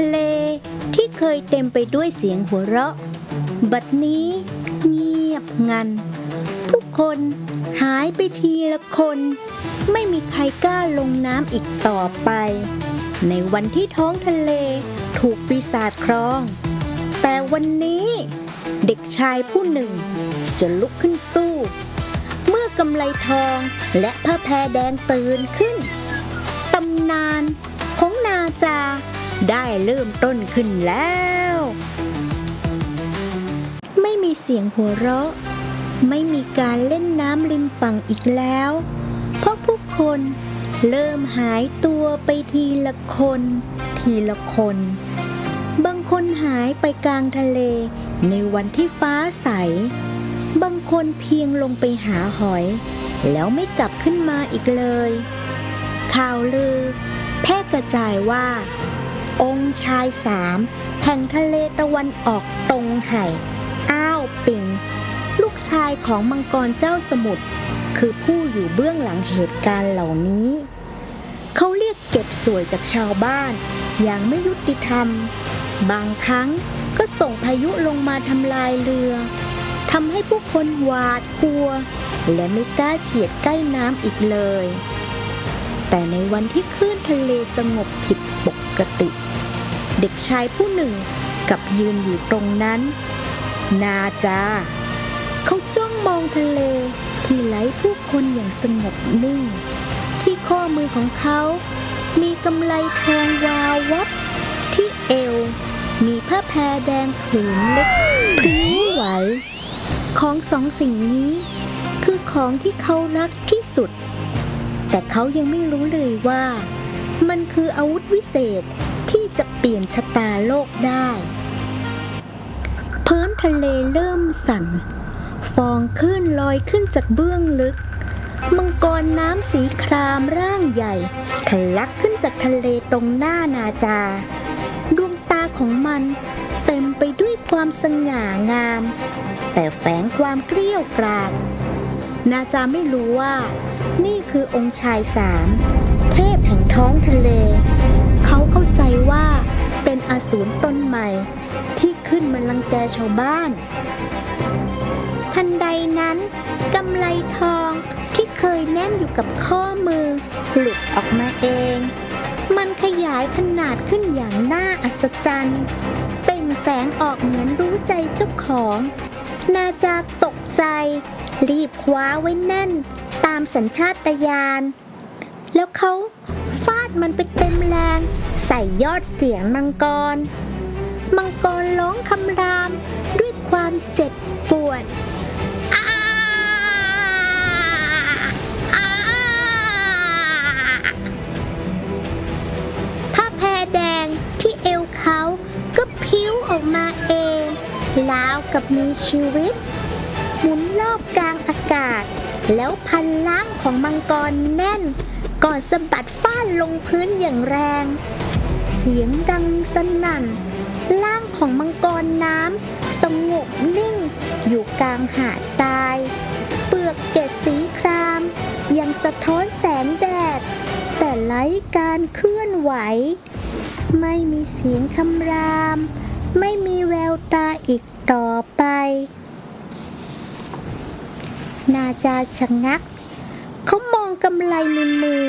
ะเลที่เคยเต็มไปด้วยเสียงหัวเราะ บัดนี้เงียบงัน ผู้คนหายไปทีละคน ไม่มีใครกล้าลงน้ำอีกต่อไป ในวันที่ท้องทะเลถูกปีศาจครอง แต่วันนี้เด็กชายผู้หนึ่งจะลุกขึ้นสู้ เมื่อกำไลทองและผ้าแพรแดงตื่นขึ้น ตำนานของนาจา ได้เริ่มต้นขึ้นแล้ว ไม่มีเสียงหัวเราะ ไม่มีการเล่นน้ำริมฝั่งอีกแล้ว เพราะผู้คนเริ่มหายตัวไปทีละคน ทีละคน บางคนหายไปกลางทะเลในวันที่ฟ้าใส บางคนเพียงลงไปหาหอย แล้วไม่กลับขึ้นมาอีกเลย ข่าวลือ แพร่กระจายว่า องค์ชายสามแห่งทะเลตะวันออกตรงไห่ อ้าวปิง ลูกชายของมังกรเจ้าสมุทรคือผู้อยู่เบื้องหลังเหตุการณ์เหล่านี้ เขาเรียกเก็บสวยจากชาวบ้าน อย่างไม่ยุติธรรม บางครั้งก็ส่งพายุลงมาทำลายเรือทำให้ผู้คนหวาดกลัว และไม่กล้าเฉียดใกล้น้ำอีกเลย แต่ในวันที่คลื่น ทะเลสงบผิดปกติ เด็กชายผู้หนึ่งกับยืนอยู่ตรงนั้น นาจา เขาจ้องมองทะเลที่ไหลผู้คนอย่างสงบนิ่ง ที่ข้อมือของเขา มีกำไลทองวาววับ ที่เอว มีผ้าแพรแดงผืนเล็กพริ้วไหว ของสองสิ่งนี้ คือของที่เขารักที่สุด แต่เขายังไม่รู้เลยว่า มันคืออาวุธวิเศษที่จะเปลี่ยนชะตาโลกได้พื้นทะเลเริ่มสั่น ฟองขึ้นลอยขึ้นจากเบื้องลึก มังกรน้ำสีครามร่างใหญ่ทะลักขึ้นจากทะเลตรงหน้านาจา ดวงตาของมันเต็มไปด้วยความสง่างาม แต่แฝงความเกลี้ยวกราดนาจาไม่รู้ว่า นี่คือองค์ชายสาม เทพแห่งท้องทะเล เขาเข้าใจว่าเป็นอสูรตนใหม่ ที่ขึ้นมาลังแกชาวบ้าน ทันใดนั้นกำไลทองที่เคยแน่นอยู่กับข้อมือ หลุดออกมาเอง มันขยายขนาดขึ้นอย่างน่าอัศจรรย์เป่งแสงออกเหมือนรู้ใจเจ้าของ นาจาตกใจ รีบคว้าไว้แน่น ตามสัญชาตญาณ เขาฟาดมันไปเต็มแรง ใส่ยอดเสียงมังกร มังกรร้องคำรามด้วยความเจ็บปวดผ้าแพรแดงที่เอวเขาก็พิ้วออกมาเองราวกับมีชีวิต หมุนรอบกลางอากาศ แล้วพันล่างของมังกรแน่น ก่อนสะบัดฟาดลงพื้นอย่างแรง เสียงดังสนั่นล่างของมังกรน้ำสงบนิ่ง อยู่กลางหาดทราย เปลือกเกศสีคราม ยังสะท้อนแสงแดด แต่ไร้การเคลื่อนไหว ไม่มีเสียงคำราม ไม่มีแววตาอีกต่อไป นาจาชะงัก กำไลในมือ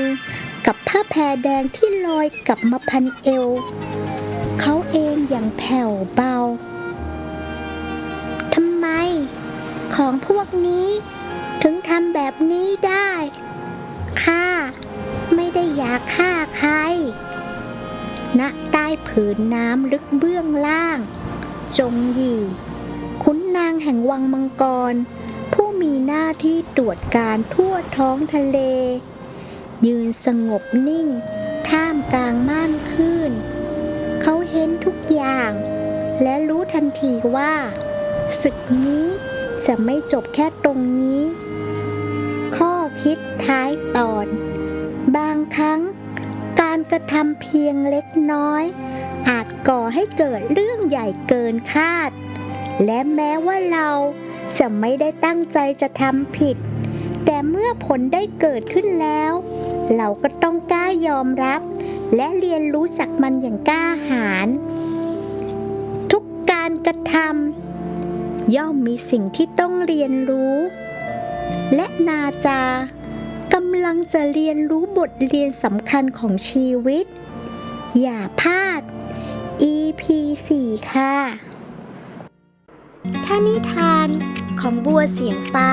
กับผ้าแพรแดงที่ลอยกลับมาพันเอว เขาเองอย่างแผ่วเบาทำไม ของพวกนี้ ถึงทำแบบนี้ได้ข้าไม่ได้อยากฆ่าใครณใต้ผืนน้ำลึกเบื้องล่าง จงยีขุนนางแห่งวังมังกร มีหน้าที่ตรวจการทั่วท้องทะเล ยืนสงบนิ่ง ท่ามกลางม่านคลื่น เขาเห็นทุกอย่าง และรู้ทันทีว่าศึกนี้จะไม่จบแค่ตรงนี้ ข้อคิดท้ายตอน บางครั้ง การกระทำเพียงเล็กน้อย อาจก่อให้เกิดเรื่องใหญ่เกินคาด และแม้ว่าเราจะไม่ได้ตั้งใจจะทำผิด แต่เมื่อผลได้เกิดขึ้นแล้ว เราก็ต้องกล้ายอมรับ และเรียนรู้จากมันอย่างกล้าหาญทุกการกระทำย่อมมีสิ่งที่ต้องเรียนรู้ และนาจากำลังจะเรียนรู้บทเรียนสำคัญของชีวิต อย่าพลาด EP 4 ค่ะ ถ้านิทานของบัวเสียงฟ้า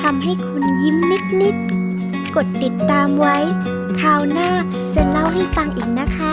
ทำให้คุณยิ้มนิดๆ กดติดตามไว้ คราวหน้าจะเล่าให้ฟังอีกนะคะ